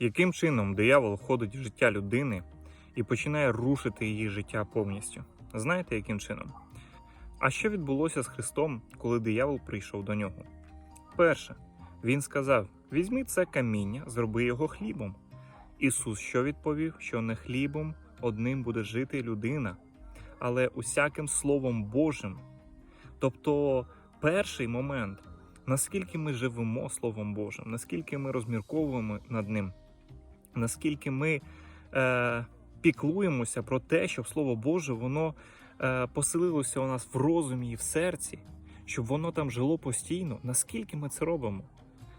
Яким чином диявол входить в життя людини і починає рушити її життя повністю? Знаєте, яким чином? А що відбулося з Христом, коли диявол прийшов до нього? Перше, він сказав: Візьми це каміння, зроби його хлібом. Ісус що відповів? Що не хлібом одним буде жити людина, але усяким Словом Божим. Тобто, перший момент, наскільки ми живемо Словом Божим, наскільки ми розмірковуємо над ним, наскільки ми е, піклуємося про те, щоб Слово Боже воно е, поселилося у нас в розумі і в серці, щоб воно там жило постійно, наскільки ми це робимо?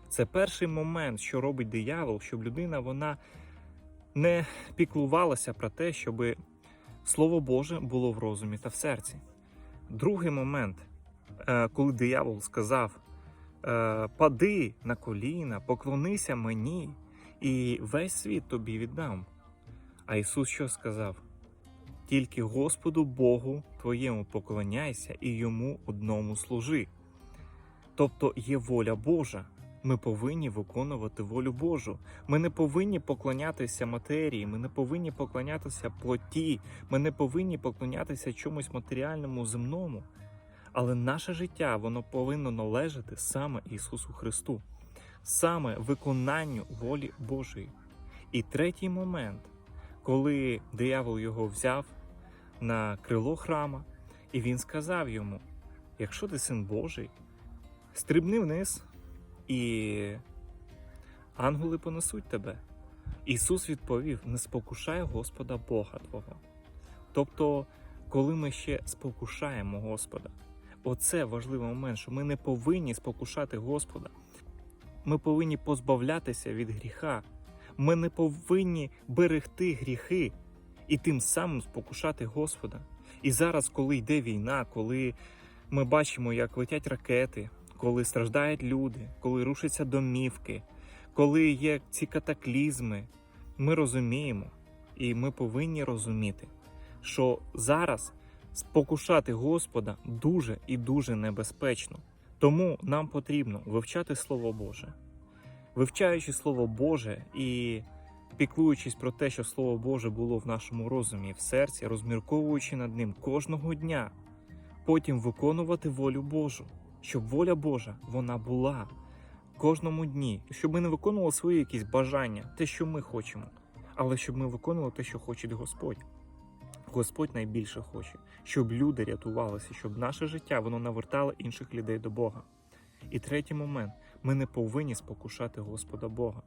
Це перший момент, що робить диявол, щоб людина вона не піклувалася про те, щоб Слово Боже було в розумі та в серці. Другий момент, е, коли диявол сказав: е, Пади на коліна, поклонися мені, і весь світ тобі віддам. А Ісус що сказав? Тільки Господу Богу твоєму поклоняйся і йому одному служи. Тобто є воля Божа. Ми повинні виконувати волю Божу. Ми не повинні поклонятися матерії, ми не повинні поклонятися плоті, ми не повинні поклонятися чомусь матеріальному земному. Але наше життя воно повинно належати саме Ісусу Христу, саме виконанню волі Божої. І третій момент, коли диявол його взяв на крило храма, і він сказав йому: якщо ти син Божий, стрибни вниз, і ангели понесуть тебе. Ісус відповів: не спокушай Господа Бога Твого. Тобто, коли ми ще спокушаємо Господа, оце важливий момент, що ми не повинні спокушати Господа. Ми повинні позбавлятися від гріха. Ми не повинні берегти гріхи і тим самим спокушати Господа. І зараз, коли йде війна, коли ми бачимо, як летять ракети, коли страждають люди, коли рушаться домівки, коли є ці катаклізми, ми розуміємо, і ми повинні розуміти, що зараз спокушати Господа дуже і дуже небезпечно. Тому нам потрібно вивчати Слово Боже, вивчаючи Слово Боже і піклуючись про те, що Слово Боже було в нашому розумі, в серці, розмірковуючи над ним кожного дня, потім виконувати волю Божу, щоб воля Божа вона була кожному дні, щоб ми не виконували свої якісь бажання, те, що ми хочемо, але щоб ми виконували те, що хоче Господь. Господь найбільше хоче, щоб люди рятувалися, щоб наше життя воно навертало інших людей до Бога. І третій момент: ми не повинні спокушати Господа Бога.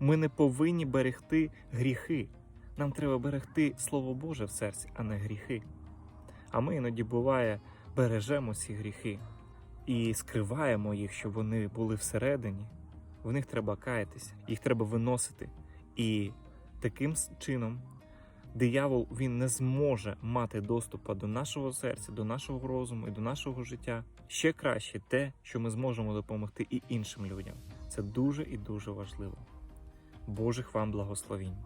Ми не повинні берегти гріхи. Нам треба берегти Слово Боже в серці, а не гріхи. А ми іноді буває бережемо ці гріхи і скриваємо їх, щоб вони були всередині. В них треба каятися, їх треба виносити. І таким чином диявол він не зможе мати доступу до нашого серця, до нашого розуму і до нашого життя. Ще краще те, що ми зможемо допомогти і іншим людям. Це дуже і дуже важливо. Божих вам благословінь.